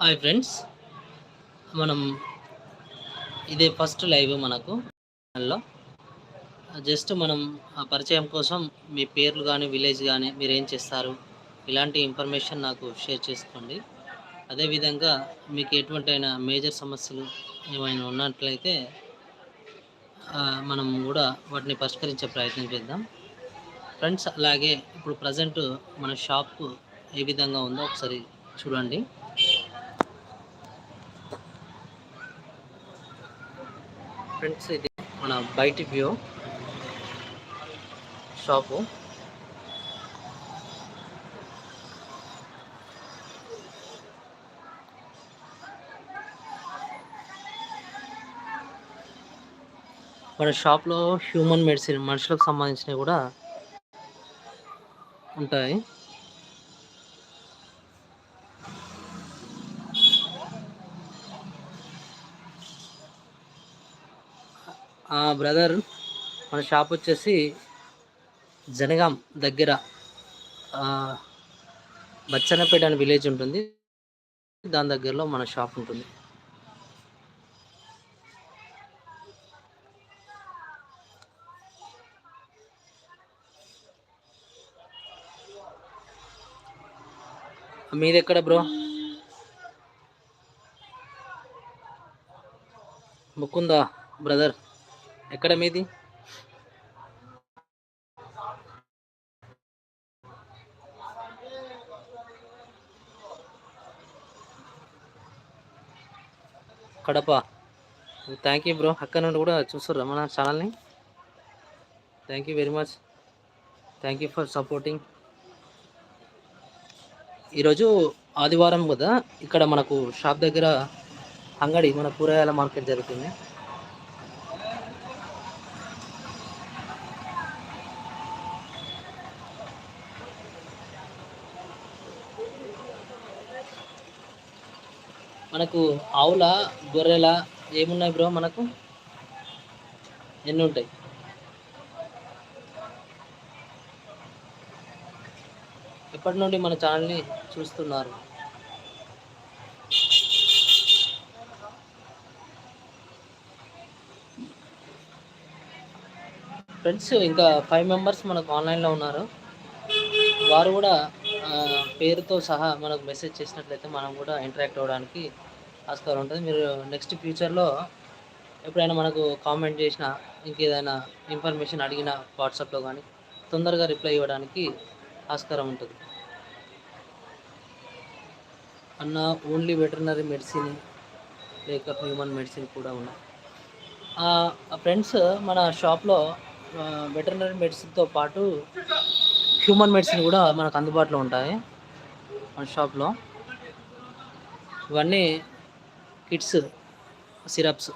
Hi friends. మనం ఇదే first live మనకు ఛానల్లో. జస్ట్ మనం ఆ పరిచయం కోసం మీ పేర్లు కానీ విలేజ్ కానీ మీరు ఏం చేస్తారు? ఇలాంటి ఇన్ఫర్మేషన్ నాకు షేర్ చేసుకోండి. అదేవిధంగా మీకు ఎటువంటి అయినా మేజర్ సమస్యలు ఏమైనా ఉన్నట్లయితే మనం కూడా వాటిని పరిష్కరించే ప్రయత్నం చేద్దాం. ఫ్రెండ్స్ అలాగే ఇప్పుడు ప్రజెంట్ మన షాప్ ఏ విధంగా ఉందో ఒకసారి చూడండి. ఫ్రెండ్స్ ఇది మన బయటి వ్యూ షాపు. మన షాప్లో హ్యూమన్ మెడిసిన్ మనుషులకు సంబంధించినవి కూడా ఉంటాయి. బ్రదర్ మన షాప్ వచ్చేసి జనగాం దగ్గర బచ్చన్నపేట అనే విలేజ్ ఉంటుంది. దాని దగ్గరలో మన షాప్ ఉంటుంది. మీది ఎక్కడ బ్రో? ముక్కుందా బ్రదర్. ఎక్కడ మీది? కడప. థ్యాంక్ యూ బ్రో అక్కడ నుండి కూడా చూస్తుర్రా మన ఛానల్ని thank you very much thank you for supporting ఈరోజు ఆదివారం కదా ఇక్కడ మనకు షాప్ దగ్గర అంగడి మన కూరగాయల మార్కెట్ జరుగుతుంది. మనకు ఆవుల గొర్రెల ఏమున్నాయి బ్రో మనకు? ఎన్ని ఉంటాయి ఎప్పటి నుండి మన ఛానల్ని చూస్తున్నారు? ఫ్రెండ్స్ ఇంకా ఫైవ్ మెంబర్స్ మనకు ఆన్లైన్లో ఉన్నారు. వారు కూడా పేరుతో సహా మనకు మెసేజ్ చేసినట్లయితే మనం కూడా ఇంటరాక్ట్ అవ్వడానికి ఆస్కారం ఉంటుంది. మీరు నెక్స్ట్ ఫ్యూచర్లో ఎప్పుడైనా మనకు కామెంట్ చేసిన ఇంకేదైనా ఇన్ఫర్మేషన్ అడిగిన వాట్సాప్లో కానీ తొందరగా రిప్లై ఇవ్వడానికి ఆస్కారం ఉంటుంది. అన్న ఓన్లీ వెటర్నరీ మెడిసిన్ లేక హ్యూమన్ మెడిసిన్ కూడా ఉన్నాయి. ఫ్రెండ్స్ మన షాప్లో వెటర్నరీ మెడిసిన్తో పాటు హ్యూమన్ మెడిసిన్ కూడా మనకు అందుబాటులో ఉంటాయి. మన షాప్లో ఇవన్నీ కిట్స్ సిరప్స్.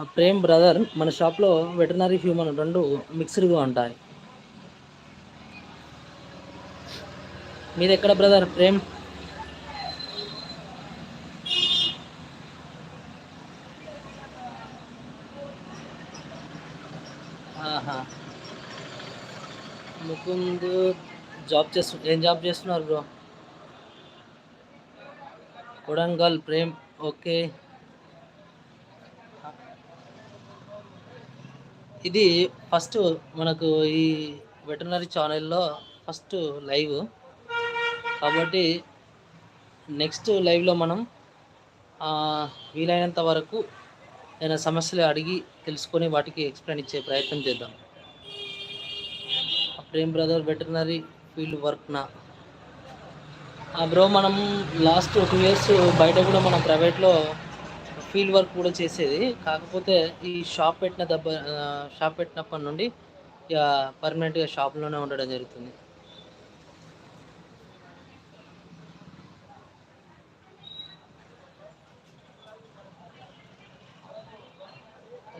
ఆ ప్రేమ్ బ్రదర్ మన షాప్లో వెటర్నరీ హ్యూమన్ రెండు మిక్స్డ్గా ఉంటాయి. మీది ఎక్కడ బ్రదర్ ప్రేమ్? ముకుంద్ జాబ్ చేస్తు ఏం జాబ్ చేస్తున్నారు బ్రో? కొడంగల్ ప్రేమ్ ఓకే. ఇది ఫస్ట్ మనకు ఈ వెటర్నరీ ఛానల్లో ఫస్ట్ లైవ్. కాబట్టి నెక్స్ట్ లైవ్లో మనం వీలైనంత వరకు ఏదైనా సమస్యలు అడిగి తెలుసుకొని వాటికి ఎక్స్ప్లెయిన్ ఇచ్చే ప్రయత్నం చేద్దాం. ప్రేమ్ బ్రదర్ వెటర్నరీ ఫీల్డ్ వర్క్నా. బ్రో మనం లాస్ట్ టూ ఇయర్స్ బయట కూడా మనం ప్రైవేట్లో ఫీల్డ్ వర్క్ కూడా చేసేది. కాకపోతే ఈ షాప్ పెట్టిన దెబ్బ షాప్ పెట్టినప్పటి నుండి ఇక పర్మనెంట్గా షాప్లోనే ఉండడం జరుగుతుంది.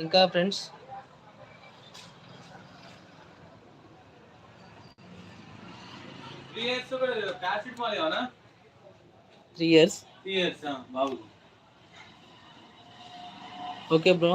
ఇంకా ఫ్రెండ్స్ త్రీ ఇయర్స్ ప్యాసిట్ మాదేవనా త్రీ ఇయర్స్ త్రీ ఇయర్స్ బాబు. Okay bro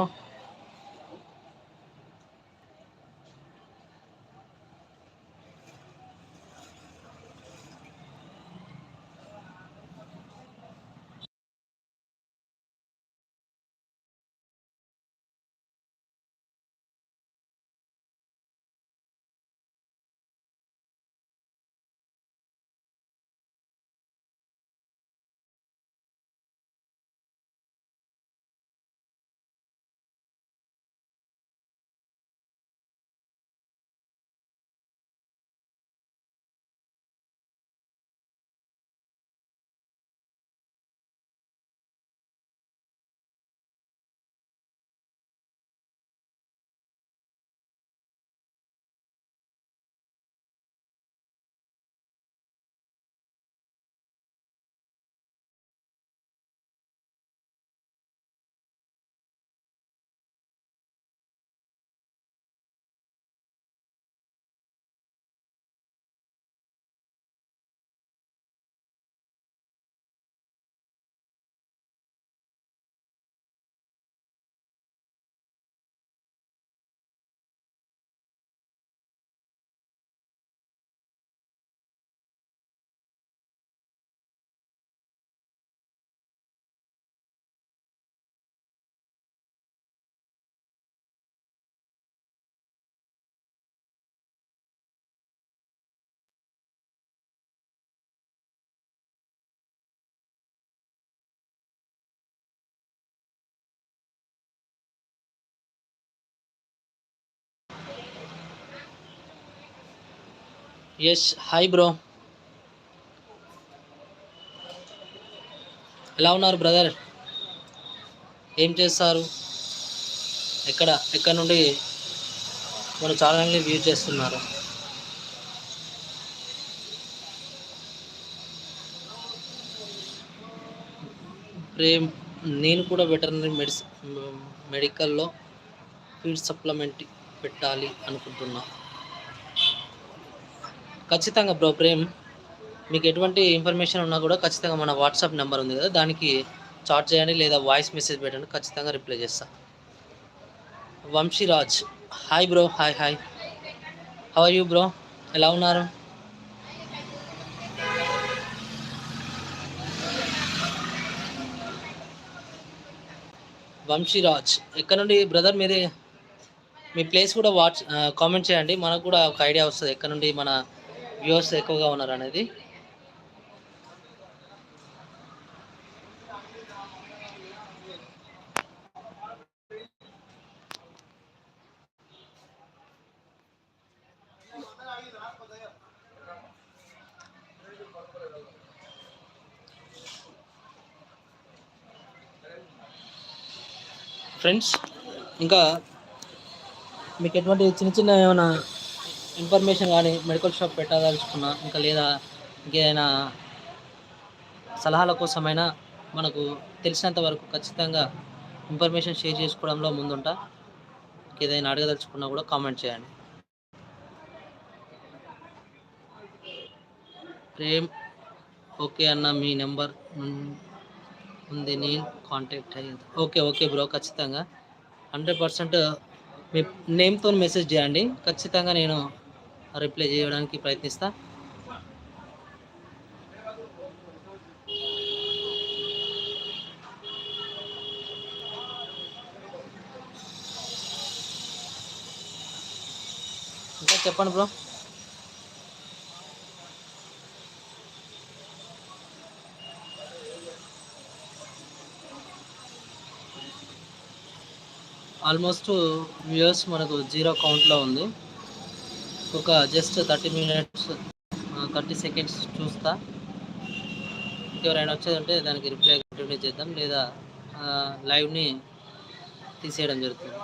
yes hi bro ఎలా ఉన్నారు బ్రదర్ ఏం చేస్తారు? ఎక్కడ ఎక్కడ నుండి మన ఛానల్ని వ్యూ చేస్తున్నారు? ప్రేమ్ నేను కూడా వెటర్నరీ మెడిసి మెడికల్లో ఫీడ్ సప్లిమెంట్ పెట్టాలి అనుకుంటున్నాను ఖచ్చితంగా బ్రో ప్రేమ్ మీకు ఎటువంటి ఇన్ఫర్మేషన్ ఉన్నా కూడా ఖచ్చితంగా మన వాట్సాప్ నెంబర్ ఉంది కదా దానికి చాట్ చేయండి లేదా వాయిస్ మెసేజ్ పెట్టండి ఖచ్చితంగా రిప్లై చేస్తా. Vamshiraj hi bro hi hi. How are you bro? ఎలా ఉన్నారు? వంశీరాజ్ ఎక్కడ నుండి బ్రదర్ మీరే మీ ప్లేస్ కూడా వాట్స్ కామెంట్ చేయండి మనకు కూడా ఒక ఐడియా వస్తుంది ఎక్కడ నుండి మన వ్యూవర్స్ ఎక్కువగా ఉన్నారు అనేది. ఫ్రెండ్స్ ఇంకా మీకు ఎటువంటి చిన్న చిన్న ఏమైనా ఇన్ఫర్మేషన్ కానీ మెడికల్ షాప్ పెట్టదలుచుకున్నా ఇంకా లేదా ఇంకేదైనా సలహాల కోసమైనా మనకు తెలిసినంత వరకు ఖచ్చితంగా ఇన్ఫర్మేషన్ షేర్ చేసుకోవడంలో ముందుంటా. ఏదైనా అడగదలుచుకున్నా కూడా కామెంట్ చేయండి. ప్రేమ్ ఓకే అన్న మీ నెంబర్ ఉంది నేను కాంటాక్ట్ అయ్యింది ఓకే ఓకే బ్రో ఖచ్చితంగా. హండ్రెడ్ పర్సెంట్ మీ నేమ్తో మెసేజ్ చేయండి. ఖచ్చితంగా నేను రిప్లై చేయడానికి ప్రయత్నిస్తా. ఇంకా చెప్పండి బ్రో. ఆల్మోస్ట్ వ్యూయర్స్ మనకు జీరో కౌంట్లో ఉంది. ఒక just thirty minutes thirty seconds చూస్తా. ఎవరైనా వచ్చేది ఉంటే దానికి రిప్లై కంటిన్యూ చేద్దాం లేదా లైవ్ని తీసేయడం జరుగుతుంది.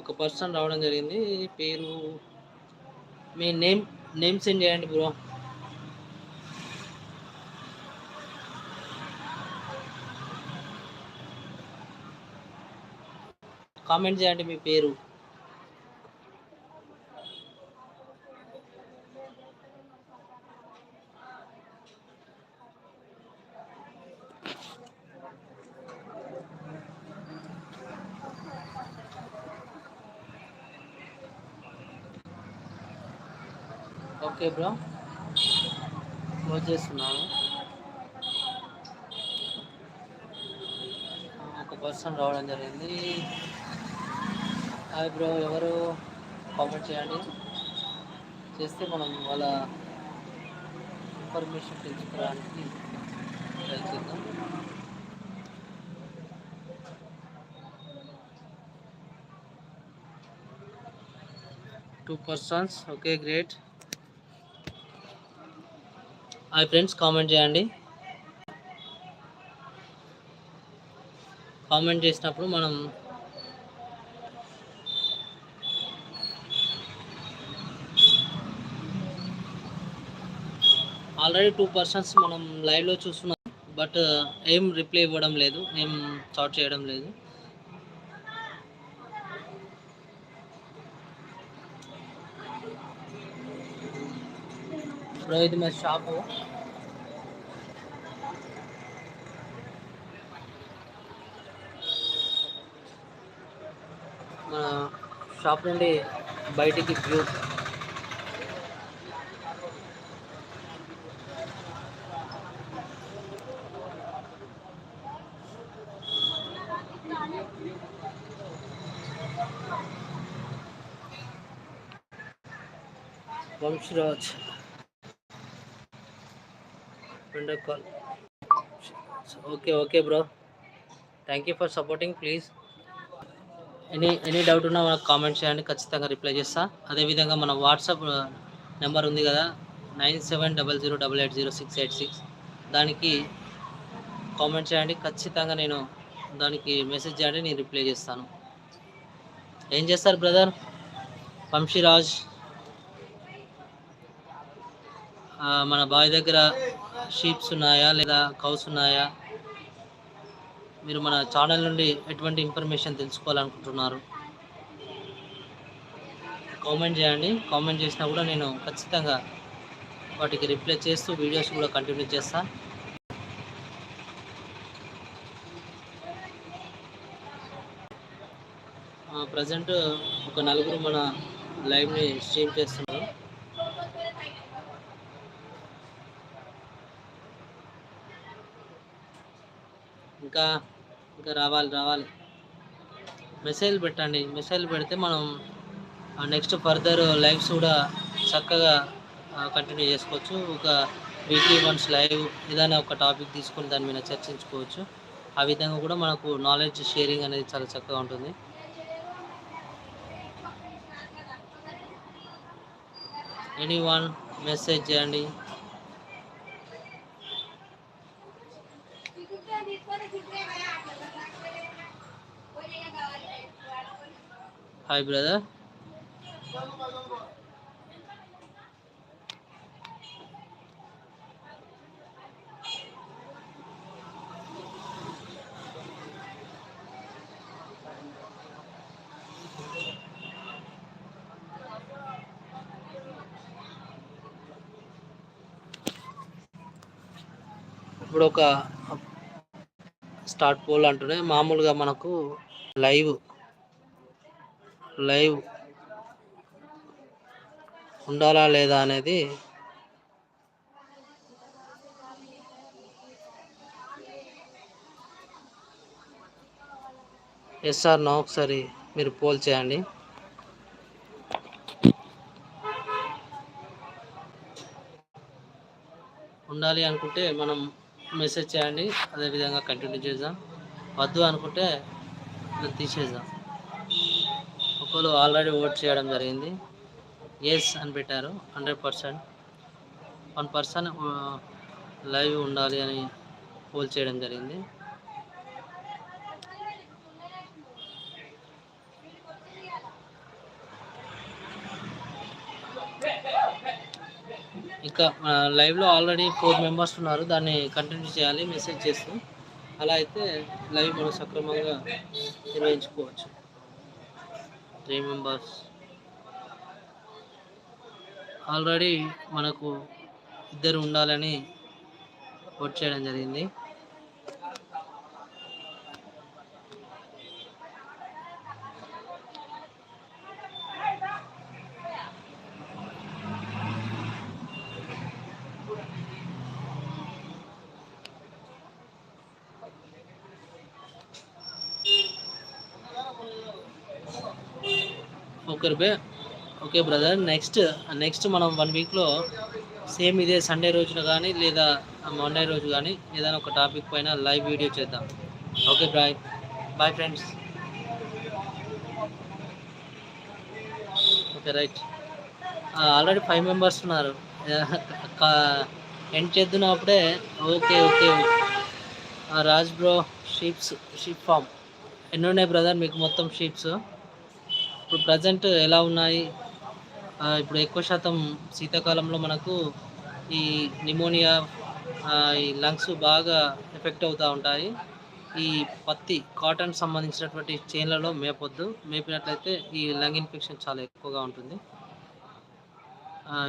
ఒక పర్సన్ రావడం జరిగింది పేరు మీ నేమ్ నేమ్ సెండ్ చేయండి బ్రో. కామెంట్ చేయండి మీ పేరు. Okay bro. క్లోజ్ చేస్తున్నాను. ఒక పర్సన్ రావడం జరిగింది. హాయ్ బ్రో ఎవరు? కామెంట్ చేయండి. చేస్తే మనం వాళ్ళ ఇన్ఫర్మేషన్ తెలుసుకోవడానికి ట్రై చేద్దాం. Two persons okay great hi friends comment చేయండి. కామెంట్ చేసినప్పుడు మనం ఆల్రెడీ టూ పర్సన్స్ మనం లైవ్లో చూస్తున్నాం. బట్ uh, ఏం రిప్లై ఇవ్వడం లేదు. ఏం చాట్ చేయడం లేదు. బ్రో ఇది మా షాపు మన షాప్ నుండి బయటికి వ్యూ వంశరాజ్. రెండో call. Okay okay bro. Thank you for supporting please. Any any doubt ఉన్నా మనకు కామెంట్ చేయండి ఖచ్చితంగా రిప్లై చేస్తా. అదేవిధంగా మన వాట్సాప్ నెంబర్ ఉంది కదా nine seven double zero double eight zero six eight six. దానికి కామెంట్ చేయండి ఖచ్చితంగా నేను దానికి మెసేజ్ చేయండి నేను రిప్లై చేస్తాను. ఏం చేస్తారు బ్రదర్? వంశీరాజ్ ఆ, మన బావి దగ్గర షీప్స్ ఉన్నాయా లేదా కౌస్ ఉన్నాయా? మీరు మన ఛానల్ నుండి ఎటువంటి ఇన్ఫర్మేషన్ తెలుసుకోవాలనుకుంటున్నారు? కామెంట్ చేయండి. కామెంట్ చేసినా కూడా నేను ఖచ్చితంగా వాటికి రిప్లై చేస్తూ వీడియోస్ కూడా కంటిన్యూ చేస్తాను ప్రజెంట్ ఒక నలుగురు మన లైవ్ని స్ట్రీమ్ చేస్తున్నాం ఇంకా ఇంకా రావాలి రావాలి. మెసేజ్ పెట్టండి. మెసేజ్ పెడితే మనం నెక్స్ట్ ఫర్దర్ లైవ్స్ కూడా చక్కగా కంటిన్యూ చేసుకోవచ్చు. ఒక వీక్లీ వన్స్ లైవ్ ఏదైనా ఒక టాపిక్ తీసుకొని దాని మీద చర్చించుకోవచ్చు. ఆ విధంగా కూడా మనకు నాలెడ్జ్ షేరింగ్ అనేది చాలా చక్కగా ఉంటుంది. ఎనీ వన్ మెసేజ్ చేయండి. హాయ్ బ్రదర్ ఇప్పుడు ఒక స్టార్ట్ పోల్ అంటూనే మామూలుగా మనకు లైవ్ లైవ్ ఉండాలా లేదా అనేది ఎస్ఆర్ నా ఒకసారి మీరు పోల్ చేయండి. ఉండాలి అనుకుంటే మనం మెసేజ్ చేయండి అదేవిధంగా కంటిన్యూ చేద్దాం. వద్దు అనుకుంటే తీసేద్దాం. ఒకరు ఆల్రెడీ ఓట్ చేయడం జరిగింది. ఎస్ అని పెట్టారు. Hundred percent. One person live ఉండాలి అని పోల్ చేయడం జరిగింది. ఇంకా లైవ్లో ఆల్రెడీ ఫోర్ మెంబర్స్ ఉన్నారు. దాన్ని కంటిన్యూ చేయాలి. మెసేజ్ చేస్తూ. అలా అయితే లైవ్ మనం సక్రమంగా నిర్వహించుకోవచ్చు. Three members. ఆల్రెడీ మనకు ఇద్దరు ఉండాలని ఓట్ చేయడం జరిగింది. ఓకే రూపే. ఓకే బ్రదర్ నెక్స్ట్ నెక్స్ట్ మనం వన్ వీక్లో సేమ్ ఇదే సండే రోజున కానీ లేదా మండే రోజు కానీ ఏదైనా ఒక టాపిక్ పైన లైవ్ వీడియో చేద్దాం. Okay bye bye friends okay right. Already five members ఉన్నారు. End చేద్దున్నప్పుడే okay okay. Raj bro sheeps sheep farm ఎన్నున్నాయి బ్రదర్ మీకు మొత్తం షీప్స్ ఇప్పుడు ప్రజెంట్ ఎలా ఉన్నాయి? ఇప్పుడు ఎక్కువ శాతం శీతాకాలంలో మనకు ఈ నిమోనియా ఈ లంగ్స్ బాగా ఎఫెక్ట్ అవుతూ ఉంటాయి. ఈ పత్తి కాటన్ సంబంధించినటువంటి చేన్లలో మేపొద్దు. మేపినట్లయితే ఈ లంగ్ ఇన్ఫెక్షన్ చాలా ఎక్కువగా ఉంటుంది.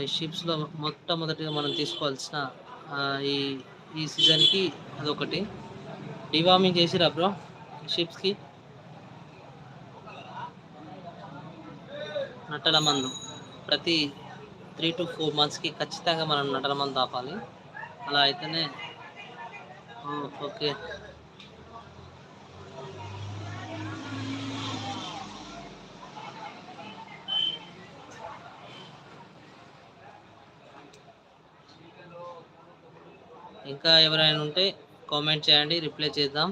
ఈ షిప్స్లో మొట్టమొదటిగా మనం తీసుకోవాల్సిన ఈ ఈ సీజన్కి అదొకటి. డివామింగ్ చేసిరా బ్రో షిప్స్కి నట్టల మందు ప్రతి త్రీ టు ఫోర్ మంత్స్కి ఖచ్చితంగా మనం నట్టల మందు ఆపాలి అలా అయితేనే ఓకే. ఇంకా ఎవరైనా ఉంటే కామెంట్ చేయండి రిప్లై చేద్దాం.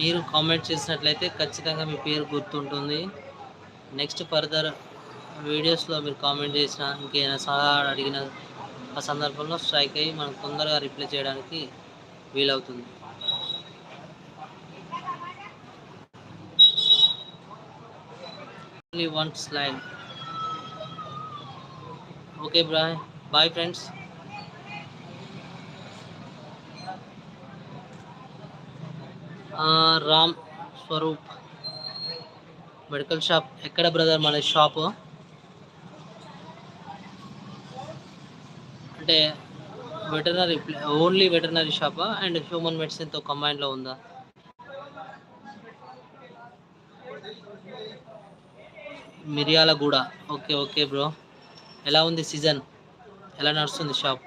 మీరు కామెంట్ చేసినట్లయితే ఖచ్చితంగా మీ పేరు గుర్తుంటుంది. నెక్స్ట్ ఫర్దర్ వీడియోస్లో మీరు కామెంట్ చేసిన ఇంకేమైనా సలహా అడిగిన ఆ సందర్భంలో స్ట్రైక్ అయ్యి మనకు తొందరగా రిప్లై చేయడానికి వీలవుతుంది. Only one slide okay bye bye friends Ram Swaroop medical shop. ఎక్కడ బ్రదర్ మన షాపు? అంటే వెటర్నరీ ఓన్లీ వెటర్నరీ షాపా? అండ్ హ్యూమన్ మెడిసిన్తో కంబైన్లో ఉందా? మిరియాలగూడ. Okay okay bro. ఎలా ఉంది సీజన్? ఎలా నడుస్తుంది shop?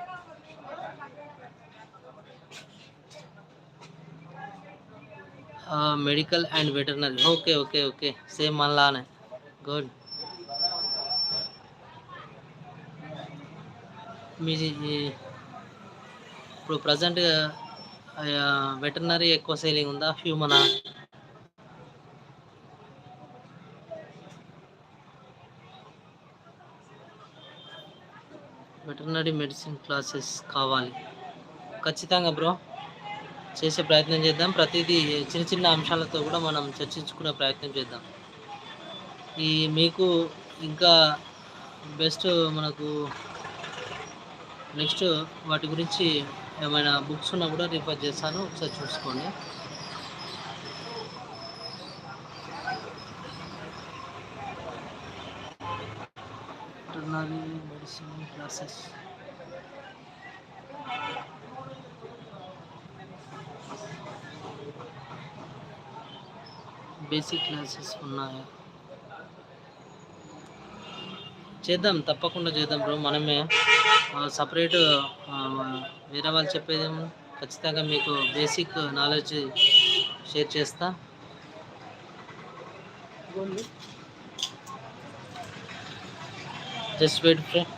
Medical and veterinary okay okay okay same మనలానే good మీ ఇప్పుడు ప్రజెంట్ వెటర్నరీ ఎక్కువ సేలింగ్ ఉందా హ్యూమనా వెటర్నరీ మెడిసిన్ క్లాసెస్ కావాలి ఖచ్చితంగా బ్రో చేసే ప్రయత్నం చేద్దాం. ప్రతిదీ చిన్న చిన్న అంశాలతో కూడా మనం చర్చించుకునే ప్రయత్నం చేద్దాం. ఈ మీకు ఇంకా బెస్ట్ మనకు నెక్స్ట్ వాటి గురించి ఏమైనా బుక్స్ ఉన్నా కూడా రిఫర్ చేస్తాను. ఒకసారి చూసుకోండి. మెడిసిన్ క్లాసెస్ బేసిక్ క్లాసెస్ ఉన్నాయా. చేద్దాం తప్పకుండా చేద్దాం బ్రో. మనమే సపరేట్ వేరే వాళ్ళు చెప్పేది ఖచ్చితంగా మీకు బేసిక్ నాలెడ్జ్ షేర్ చేస్తా. Just wait friend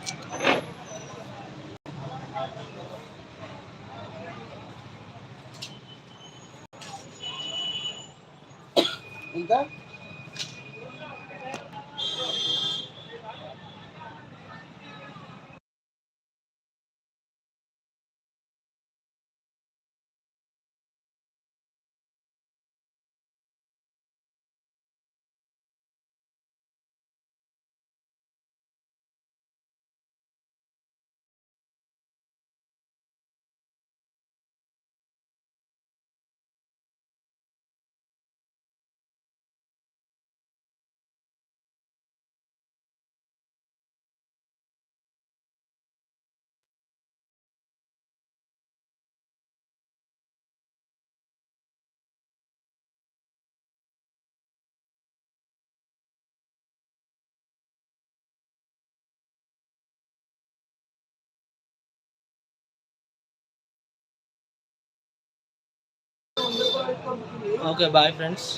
okay bye friends